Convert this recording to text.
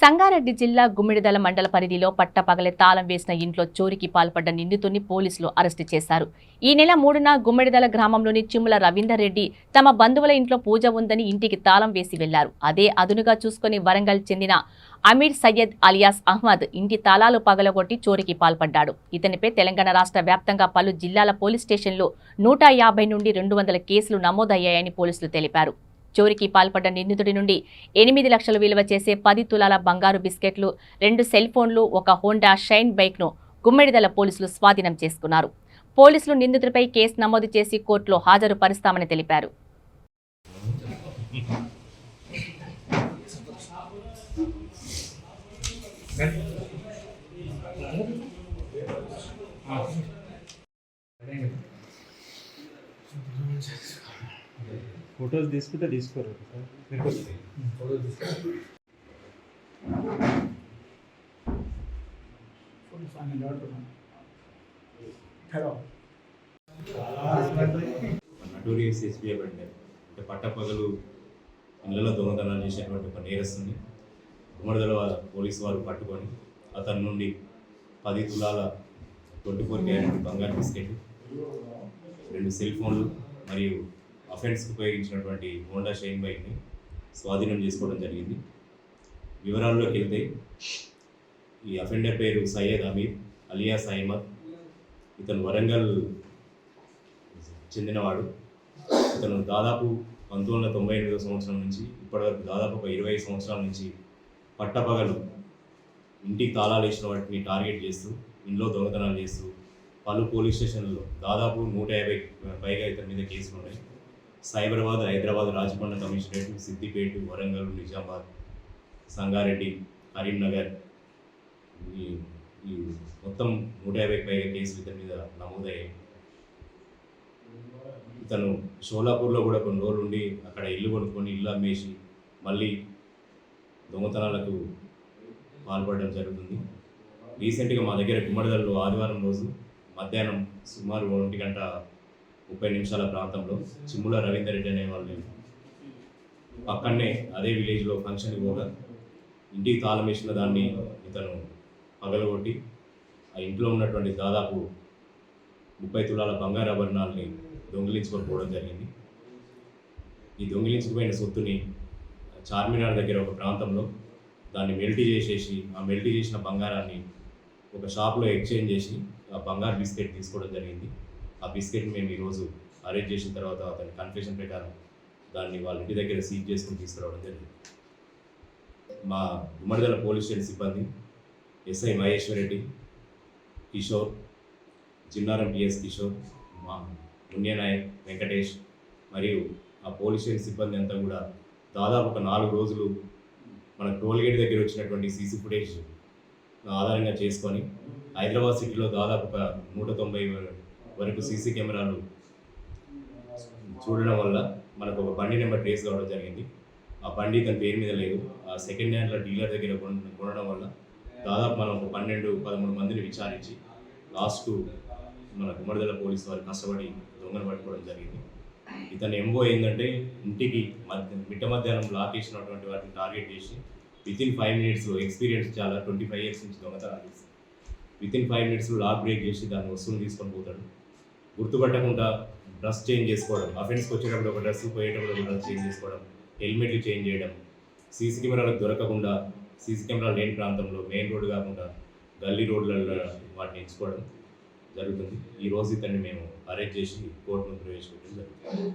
సంగారెడ్డి జిల్లా గుమ్మిడిదల మండల పరిధిలో పట్టపగలే తాళం వేసిన ఇంట్లో చోరీకి పాల్పడ్డ నిందితుడిని పోలీసులు అరెస్టు చేశారు. ఈ నెల మూడున గుమ్మిడిదల గ్రామంలోని చిమ్ముల రవీందర్ రెడ్డి తమ బంధువుల ఇంట్లో పూజ ఉందని ఇంటికి తాళం వేసి వెళ్ళారు. అదే అదునుగా చూసుకుని వరంగల్ చెందిన అమీర్ సయ్యద్ అలియాస్ అహ్మద్ ఇంటి తాళాలు పగలగొట్టి చోరీకి పాల్పడ్డాడు. ఇతనిపై తెలంగాణ రాష్ట్ర వ్యాప్తంగా పలు జిల్లాల పోలీస్ స్టేషన్లో నూట యాభై నుండి రెండు వందల కేసులు నమోదయ్యాయని పోలీసులు తెలిపారు. చోరీకి పాల్పడ్డ నిందితుడి నుండి ఎనిమిది లక్షలు విలువ చేసే పది తులాల బంగారు బిస్కెట్లు రెండు సెల్ ఫోన్లు ఒక హోండా షైన్ బైక్ను గుమ్మడిదల పోలీసులు స్వాధీనం చేసుకున్నారు. పోలీసులు నిందితుడిపై కేసు నమోదు చేసి కోర్టులో హాజరుపరుస్తామని తెలిపారు. ఫొటోస్ తీసుకుంటే తీసుకోరు సార్. హలో. నటోరియస్ ఎస్బీఐ బండి అంటే పట్టపగలు ఇళ్ళలో దొంగతనాలు చేసేటువంటి ఒక నేరస్తుని ఉమ్మడిదల పోలీసు వారు పట్టుకొని అతని నుండి పది తులాల ట్వంటీ ఫోర్ క్యారెట్ బంగారు బిస్కెట్ రెండు సెల్ ఫోన్లు మరియు అఫెన్స్కి ఉపయోగించినటువంటి హోండా షైన్ బైక్ని స్వాధీనం చేసుకోవడం జరిగింది. వివరాల్లోకి వెళ్తే ఈ అఫెండర్ పేరు సయ్యద్ అమీర్ అలియాస్ అహ్మద్ ఇతను వరంగల్ చెందినవాడు. ఇతను దాదాపు పంతొమ్మిది వందల తొంభై ఎనిమిదో సంవత్సరం నుంచి ఇప్పటివరకు దాదాపు ఒక ఇరవై సంవత్సరాల నుంచి పట్టపగలు ఇంటికి తాళాలు వేసిన వాటిని టార్గెట్ చేస్తూ ఇంట్లో దొంగతనాలు చేస్తూ పలు పోలీస్ స్టేషన్లలో దాదాపు నూట యాభై పైగా ఇతని మీద కేసులు ఉన్నాయి. సైబరాబాద్ హైదరాబాద్ రాజమండ్రి కమిషనరేట్ సిద్దిపేట వరంగల్ నిజామాబాద్ సంగారెడ్డి కరీంనగర్. ఈ ఈ మొత్తం నూట యాభై పైగా కేసులు ఇతని మీద నమోదయ్యాయి. ఇతను షోలాపూర్లో కూడా కొన్ని రోజులు ఉండి అక్కడ ఇల్లు కొనుక్కొని ఇల్లు అమ్మేసి మళ్ళీ దొంగతనాలకు పాల్పడడం జరుగుతుంది. రీసెంట్గా మా దగ్గర గుమ్మడిదల్లో ఆదివారం రోజు మధ్యాహ్నం సుమారు ఒంటి గంట ముప్పై నిమిషాల ప్రాంతంలో చిమ్ముల రవీందర్ రెడ్డి అనే వాళ్ళు పక్కనే అదే విలేజ్లో ఫంక్షన్కి పోగా ఇంటికి తాళం వేసిన దాన్ని ఇతను పగలగొట్టి ఆ ఇంట్లో ఉన్నటువంటి దాదాపు ముప్పై తులాల బంగారు ఆభరణాలని దొంగిలించుకొని పోవడం జరిగింది. ఈ దొంగిలించుకుపోయిన సొత్తుని చార్మినార్ దగ్గర ఒక ప్రాంతంలో దాన్ని మెల్టీ చేసేసి ఆ మెల్టీ చేసిన బంగారాన్ని ఒక షాప్లో ఎక్స్చేంజ్ చేసి ఆ బంగారు బిస్కెట్ తీసుకోవడం జరిగింది. ఆ బిస్కెట్ మేము ఈరోజు అరేంజ్ చేసిన తర్వాత అతని కన్ఫెషన్ ప్రకారం దాన్ని వాళ్ళ ఇంటి దగ్గర సీజ్ చేసుకుని తీసుకురావడం జరిగింది. మా గుమ్మడిదల పోలీస్ స్టేషన్ సిబ్బంది ఎస్ఐ మహేశ్వర్ రెడ్డి కిషోర్ జిన్నారం పిఎస్ కిషోర్ మా పుణ్యనాయక్ వెంకటేష్ మరియు ఆ పోలీస్ స్టేషన్ సిబ్బంది అంతా కూడా దాదాపు ఒక నాలుగు రోజులు మన టోల్గేట్ దగ్గర వచ్చినటువంటి సీసీ ఫుటేజ్ ఆధారంగా చేసుకొని హైదరాబాద్ సిటీలో దాదాపు ఒక నూట తొంభై వరకు సీసీ కెమెరాలు చూడడం వల్ల మనకు ఒక బండి నెంబర్ ట్రేస్ కావడం జరిగింది. ఆ బండి తన పేరు మీద లేదు. ఆ సెకండ్ హ్యాండ్లో డీలర్ దగ్గర కొనడం వల్ల దాదాపు మనం ఒక పన్నెండు పదమూడు మందిని విచారించి లాస్ట్ మన గుమ్మడిదల పోలీసు వారు కష్టపడి దొంగను పట్టుకోవడం జరిగింది. ఇతని ఎంబో ఏంటంటే ఇంటికి మధ్య మిట్ట మధ్యాహ్నం లాక్ చేసినటువంటి వాటిని టార్గెట్ చేసి with in five minutes experience చాలా ట్వంటీ ఫైవ్ ఇయర్స్ నుంచి దొంగతనాలు చేస్తాను విత్ ఇన్ ఫైవ్ మినిట్స్లో లాక్ బ్రేక్ చేసి దాని వస్తువులు తీసుకొని పోతాడు. గుర్తుపట్టకుండా డ్రెస్ చేంజ్ చేసుకోవడం అఫెన్స్కి వచ్చేటప్పుడు ఒక డ్రెస్ పోయేటప్పుడు ఒక డ్రెస్ చేంజ్ చేసుకోవడం హెల్మెట్లు చేంజ్ చేయడం సీసీ కెమెరాలకు దొరకకుండా సీసీ కెమెరాలు లేని ప్రాంతంలో మెయిన్ రోడ్డు కాకుండా గల్లీ రోడ్లలో వాటిని ఎంచుకోవడం జరుగుతుంది. ఈ రోజు ఇతన్ని మేము అరెస్ట్ చేసి కోర్టును ప్రవేశపెట్టడం జరుగుతుంది.